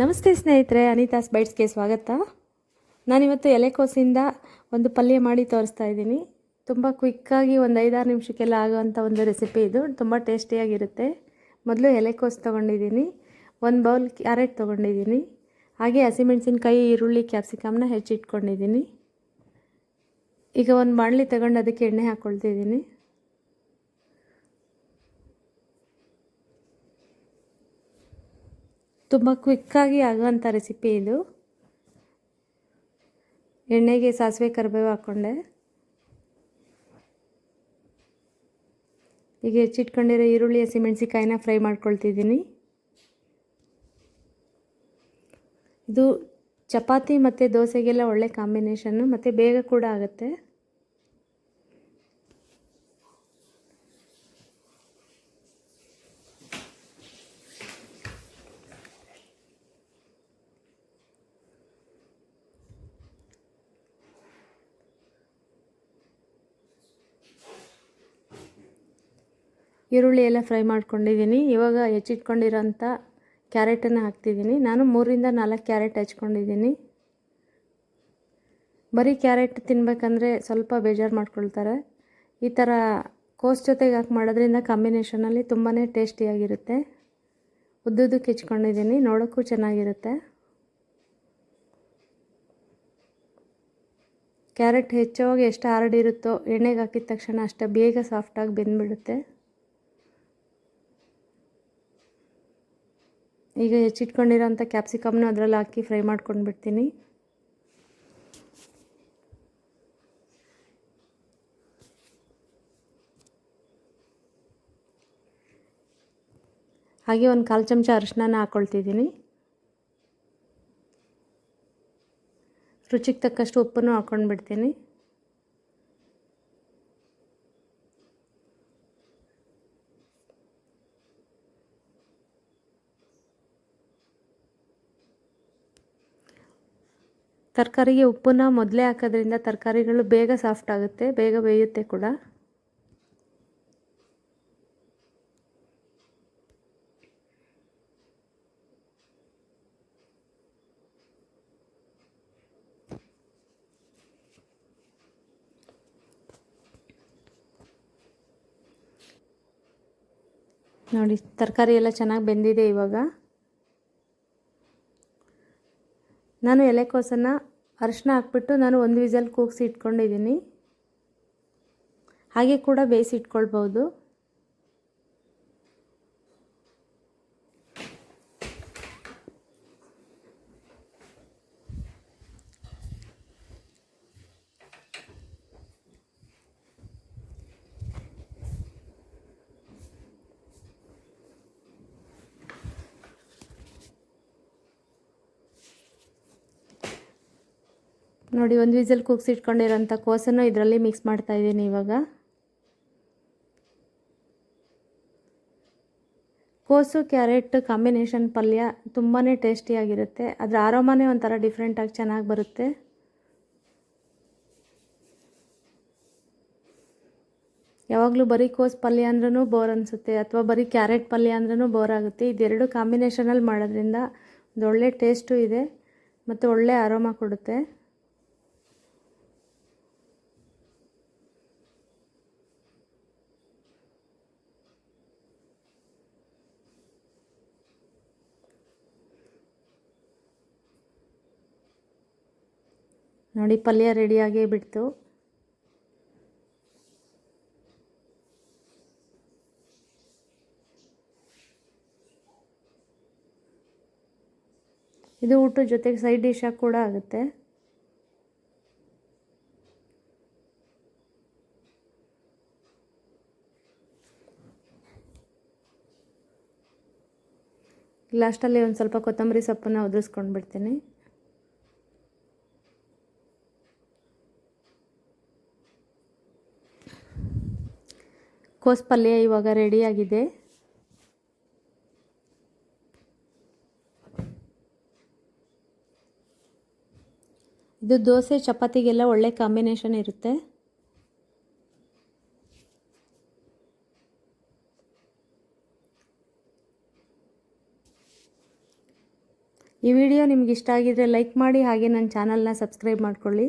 ನಮಸ್ತೆ ಸ್ನೇಹಿತರೆ, ಅನಿತಾಸ್ ಬೈಟ್ಸ್ಗೆ ಸ್ವಾಗತ. ನಾನಿವತ್ತು ಎಲೆಕೋಸಿಂದ ಒಂದು ಪಲ್ಯ ಮಾಡಿ ತೋರಿಸ್ತಾ ಇದ್ದೀನಿ. ತುಂಬ ಕ್ವಿಕ್ಕಾಗಿ ಒಂದು ಐದಾರು ನಿಮಿಷಕ್ಕೆಲ್ಲ ಆಗೋವಂಥ ಒಂದು ರೆಸಿಪಿ ಇದು. ತುಂಬ ಟೇಸ್ಟಿಯಾಗಿರುತ್ತೆ. ಮೊದಲು ಎಲೆಕೋಸು ತೊಗೊಂಡಿದ್ದೀನಿ. ಒಂದು ಬೌಲ್ ಕ್ಯಾರೆಟ್ ತೊಗೊಂಡಿದ್ದೀನಿ. ಹಾಗೆ ಹಸಿಮೆಣಸಿನ್ಕಾಯಿ, ಈರುಳ್ಳಿ ಕ್ಯಾಪ್ಸಿಕಮ್ನ ಹೆಚ್ಚಿಟ್ಕೊಂಡಿದ್ದೀನಿ. ಈಗ ಒಂದು ಬಾಣಲಿ ತಗೊಂಡು ಅದಕ್ಕೆ ಎಣ್ಣೆ ಹಾಕ್ಕೊಳ್ತಿದ್ದೀನಿ ತುಂಬ ಕ್ವಿಕ್ಕಾಗಿ ಆಗುವಂಥ ರೆಸಿಪಿ ಇದು. ಎಣ್ಣೆಗೆ ಸಾಸಿವೆ ಕರಿಬೇವು ಹಾಕ್ಕೊಂಡೆ ಈಗ ಹೆಚ್ಚಿಟ್ಕೊಂಡಿರೋ ಈರುಳ್ಳಿ ಹಸಿಮೆಣಸಿಕಾಯಿನ ಫ್ರೈ ಮಾಡ್ಕೊಳ್ತಿದ್ದೀನಿ. ಇದು ಚಪಾತಿ ಮತ್ತು ದೋಸೆಗೆಲ್ಲ ಒಳ್ಳೆ ಕಾಂಬಿನೇಷನ್ನು ಮತ್ತು ಬೇಗ ಕೂಡ ಆಗುತ್ತೆ. ಈರುಳ್ಳಿ ಎಲ್ಲ ಫ್ರೈ ಮಾಡ್ಕೊಂಡಿದ್ದೀನಿ. ಇವಾಗ ಹೆಚ್ಚಿಟ್ಕೊಂಡಿರೋಂಥ ಕ್ಯಾರೆಟನ್ನು ಹಾಕ್ತಿದ್ದೀನಿ. ನಾನು ಮೂರಿಂದ ನಾಲ್ಕು ಕ್ಯಾರೆಟ್ ಹಚ್ಕೊಂಡಿದ್ದೀನಿ. ಬರೀ ಕ್ಯಾರೆಟ್ ತಿನ್ನಬೇಕಂದ್ರೆ ಸ್ವಲ್ಪ ಬೇಜಾರು ಮಾಡ್ಕೊಳ್ತಾರೆ. ಈ ಥರ ಕೋಸ್ ಜೊತೆಗೆ ಹಾಕಿ ಮಾಡೋದ್ರಿಂದ ಕಾಂಬಿನೇಷನಲ್ಲಿ ತುಂಬಾ ಟೇಸ್ಟಿಯಾಗಿರುತ್ತೆ. ಉದ್ದುದಕ್ಕೆ ಹೆಚ್ಕೊಂಡಿದ್ದೀನಿ. ನೋಡೋಕ್ಕೂ ಚೆನ್ನಾಗಿರುತ್ತೆ. ಕ್ಯಾರೆಟ್ ಹೆಚ್ಚಾಗಿ ಎಷ್ಟು ಹಾರ್ಡಿರುತ್ತೋ ಎಣ್ಣೆಗೆ ಹಾಕಿದ ತಕ್ಷಣ ಅಷ್ಟೇ ಬೇಗ ಸಾಫ್ಟಾಗಿ ಬೆಂದ್ಬಿಡುತ್ತೆ. ಈಗ ಹೆಚ್ಚಿಟ್ಕೊಂಡಿರೋಂಥ ಕ್ಯಾಪ್ಸಿಕಮ್ನ ಅದರಲ್ಲಿ ಹಾಕಿ ಫ್ರೈ ಮಾಡ್ಕೊಂಡು ಬಿಡ್ತೀನಿ ಹಾಗೆ ಒಂದು ಕಾಲು ಚಮಚ ಅರಿಶಿನ ಹಾಕ್ಕೊಳ್ತಿದ್ದೀನಿ ರುಚಿಗೆ ತಕ್ಕಷ್ಟು ಉಪ್ಪನ್ನು ಹಾಕ್ಕೊಂಡು ಬಿಡ್ತೀನಿ ತರಕಾರಿಗೆ ಉಪ್ಪನ್ನ ಮೊದಲೇ ಹಾಕೋದ್ರಿಂದ ತರಕಾರಿಗಳು ಬೇಗ ಸಾಫ್ಟ್ ಆಗುತ್ತೆ, ಬೇಗ ಬೇಯುತ್ತೆ ಕೂಡ. ನೋಡಿ, ತರಕಾರಿ ಎಲ್ಲ ಚೆನ್ನಾಗಿ ಬೆಂದಿದೆ ಇವಾಗ. ನಾನು ಎಲೆಕೋಸನ್ನು ಅರಿಶಿನ ಹಾಕ್ಬಿಟ್ಟು ನಾನು ಒಂದು ವಿಸಲ್ ಕೂಗಿಸಿ ಇಟ್ಕೊಂಡಿದ್ದೀನಿ. ಹಾಗೆ ಕೂಡ ಬೇಯಿಸಿ ಇಟ್ಕೊಳ್ಬೋದು ನೋಡಿ, ಒಂದು ವಿಸಲ್ ಕೂಗ್ಸಿಟ್ಕೊಂಡಿರೋಂಥ ಕೋಸನ್ನು ಇದರಲ್ಲಿ ಮಿಕ್ಸ್ ಮಾಡ್ತಾ ಇದ್ದೀನಿ ಇವಾಗ. ಕೋಸು, ಕ್ಯಾರೆಟ್, ಕಾಂಬಿನೇಷನ್ ಪಲ್ಯ ತುಂಬಾ ಟೇಸ್ಟಿಯಾಗಿರುತ್ತೆ ಅದರ ಆರೋಮನೇ ಒಂಥರ ಡಿಫ್ರೆಂಟಾಗಿ ಚೆನ್ನಾಗಿ ಬರುತ್ತೆ. ಯಾವಾಗಲೂ ಬರೀ ಕೋಸ್ ಪಲ್ಯ ಅಂದ್ರೂ ಬೋರ್ ಅನಿಸುತ್ತೆ, ಅಥವಾ ಬರೀ ಕ್ಯಾರೆಟ್ ಪಲ್ಯ ಅಂದ್ರೂ ಬೋರ್ ಆಗುತ್ತೆ. ಇದೆರಡು ಕಾಂಬಿನೇಷನಲ್ಲಿ ಮಾಡೋದ್ರಿಂದ ಒಂದು ಒಳ್ಳೆ ಟೇಸ್ಟು ಇದೆ, ಮತ್ತು ಒಳ್ಳೆ ಆರೋಮ ಕೊಡುತ್ತೆ. ನೋಡಿ, ಪಲ್ಯ ರೆಡಿಯಾಗೇ ಬಿಡ್ತು. ಇದು ಊಟದ ಜೊತೆಗೆ ಸೈಡ್ ಡಿಶಾಗಿ ಕೂಡ ಆಗುತ್ತೆ. ಲಾಸ್ಟಲ್ಲಿ ಒಂದು ಸ್ವಲ್ಪ ಕೊತ್ತಂಬರಿ ಸೊಪ್ಪನ್ನು ಉದುರಿಸ್ಕೊಂಡು ಬಿಡ್ತೀನಿ ಕೋಸ್ ಪಲ್ಯ ಇವಾಗ ರೆಡಿಯಾಗಿದೆ ಇದು ದೋಸೆ, ಚಪಾತಿಗೆಲ್ಲ ಒಳ್ಳೆ ಕಾಂಬಿನೇಷನ್ ಇರುತ್ತೆ. ಈ ವಿಡಿಯೋ ನಿಮ್ಗೆ ಇಷ್ಟ ಆಗಿದರೆ ಲೈಕ್ ಮಾಡಿ, ಹಾಗೆ ನನ್ನ ಚಾನಲ್ನ ಸಬ್ಸ್ಕ್ರೈಬ್ ಮಾಡ್ಕೊಳ್ಳಿ.